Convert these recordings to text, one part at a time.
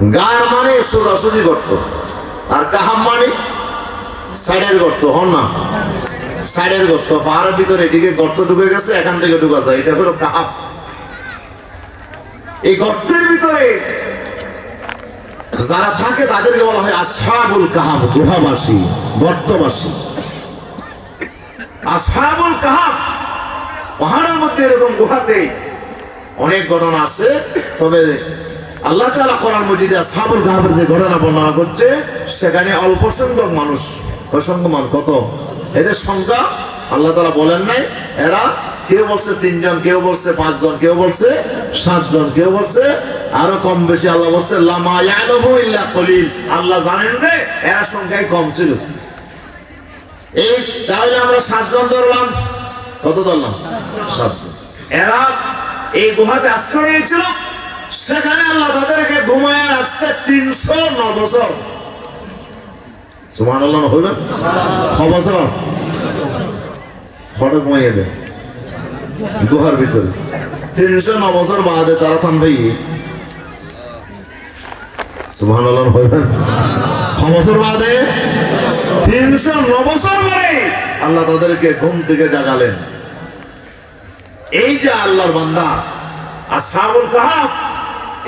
গার মানে সোজাসুজি গর্ত। আর কাহাম মানে সাইডের গর্ত, হন না? সাইডের গর্ত। পাহাড়ের ভিতরে এদিকে গর্ত ঢুকে গেছে, এখান থেকে ঢুকা যায়। এটা হলো কাহাফ এই গর্তের ভিতরে যারা থাকে, তাদেরকে বলা হয় আসহাবুল কাহাব, গুহাবাসী, গর্তবাসী। আসহাবুল কাহাফ পাহাড়ের মধ্যে এরকম গুহাতে অনেক ঘটনা আছে, তবে আল্লাহ তালা কোরআন মজিদে আসহাবুল কাহাবের যে ঘটনা বর্ণনা করছে, সেখানে অল্প সংখ্যক মানুষ অসংখ্যমান কত? এদের সংখ্যা আল্লাহ তালা বলেন নাই। এরা কেউ বলছে তিনজন, কেউ বলছে পাঁচজন, কেউ বলছে সাতজন, কেউ বলছে আরও কম বেশি। আল্লাহ বলছে, লামা কলিল। আল্লাহ জানেন যে এরা সংখ্যায় কম ছিল। এই তাহলে আমরা সাতজন ধরলাম। কত ধরলাম? সাতজন। এরা এই গুহাতে আশ্রয় নিয়েছিল। সেখানে আল্লাহ তাদেরকে ঘুমায় রাখছে তিনশো ন বছর। সুমান আল্লাহ হইবে? ছ বছর? ঘুমাইয়ে গুহার ভিতরে। তিনশো ন বছর বাদে তারা সুমান আল্লাহ হইবেন ছ বছর বাদে তিনশো ন বছর পরে আল্লাহ তাদেরকে ঘুম থেকে জাগালেন। এই যে আল্লাহর বান্দা, আসহাবুল কাহাফ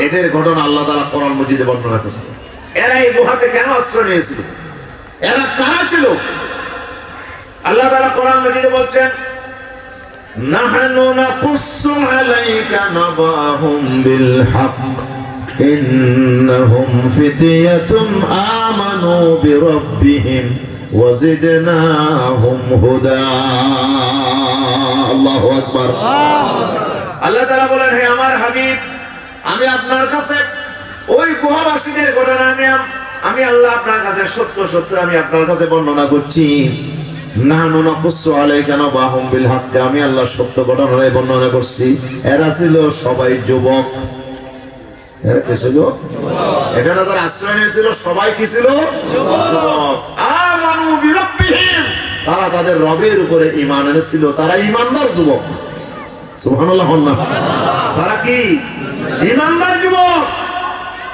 এদের ঘটনা আল্লাহ তাআলা কোরআন মজিদে বর্ণনা করছে এরা এই গুহাতে কেন আশ্রয় নিয়েছিল এরা কারা ছিল আল্লাহ তাআলা কোরআন মজিদে বলছেন নাহনু নাকুসসু আলাইকা নাবাহুম বিল হক إنهم فتية آمنوا بربهم وزدناهم هدى الله أكبر আল্লাহ তাআলা বলেন হে আমার হাবিব আমি আপনার কাছে ওই গুহাবাসীদের ঘটনা আমি আমি আল্লাহ আপনার কাছে সত্য সত্য আমি আপনার কাছে বর্ণনা করছি। নাহনু বিল হাক্ক আমি আল্লাহ সত্য ঘটনাটাই বর্ণনা করছি। এরা ছিল সবাই যুবক। এরা কি ছিল? এখানে যারা আশ্রয় নিয়েছিল সবাই কি ছিল? তারা তাদের রবের উপরে ঈমান এনেছিল। তারা ঈমানদার যুবক। তারা কি? ঈমানদার যুবক।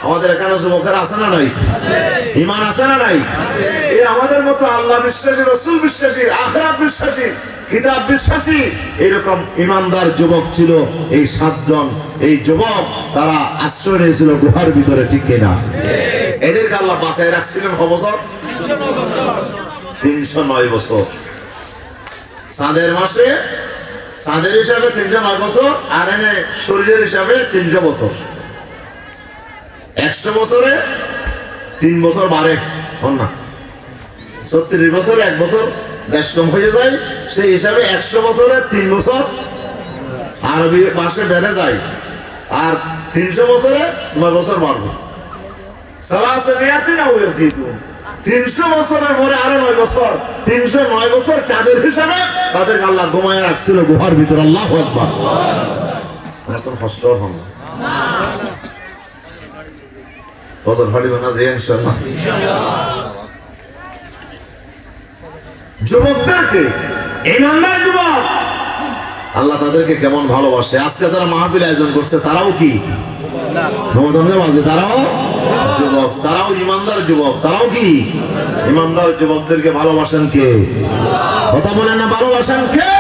আমাদের এখানে যুবকের আছে না নাই? ঈমান আছে না নাই? এই আমাদের মতো আল্লাহ বিশ্বাসী, রসুল বিশ্বাসী, আখরাত বিশ্বাসী, কিতাব বিশ্বাসী, এরকম ইমানদার যুবক ছিল এই সাতজন। এই যুবক, তারা আশ্রয় নিয়েছিল গুহার ভিতরে, ঠিক কিনা? এদেরকে আল্লাহ বাঁচায় রাখছিলেন ক তিনশো নয় বছর। চাঁদের মাসে চাঁদের হিসাবে তিনশো নয় বছর, আর এনে সূর্যের হিসাবে তিনশো বছর। একশো বছরে তিন বছর বাড়ে, হন না। ছত্রিশ বছরে, এক বছর, বেশ কম হয়ে যায়। সেই হিসাবে একশো বছরে তিন বছর আরবি মাসে বেড়ে যায়, আর তিনশো বছরে নয় বছর বাড়বে। না হয়েছে তিনশো বছরের পরে আরও নয় বছর। তিনশো নয় বছর চাঁদের হিসাবে তাদেরকে আল্লাহ ঘুমায় রাখছিল গুহার ভিতর। আল্লাহ একবার এত কষ্ট হন ফজর ফাটিবে না যে ইনশাল্লাহ যুবকদেরকে ইমানদার যুবক আল্লাহ তাদেরকে কেমন ভালোবাসে? আজকে যারা মাহফিল আয়োজন করছে তারাও কি? তারাও যুবক, তারাও ইমানদার যুবক, তারাও কি? ইমানদার যুবকদেরকে ভালোবাসেন কে? কথা বলেন না, ভালোবাসেন কে?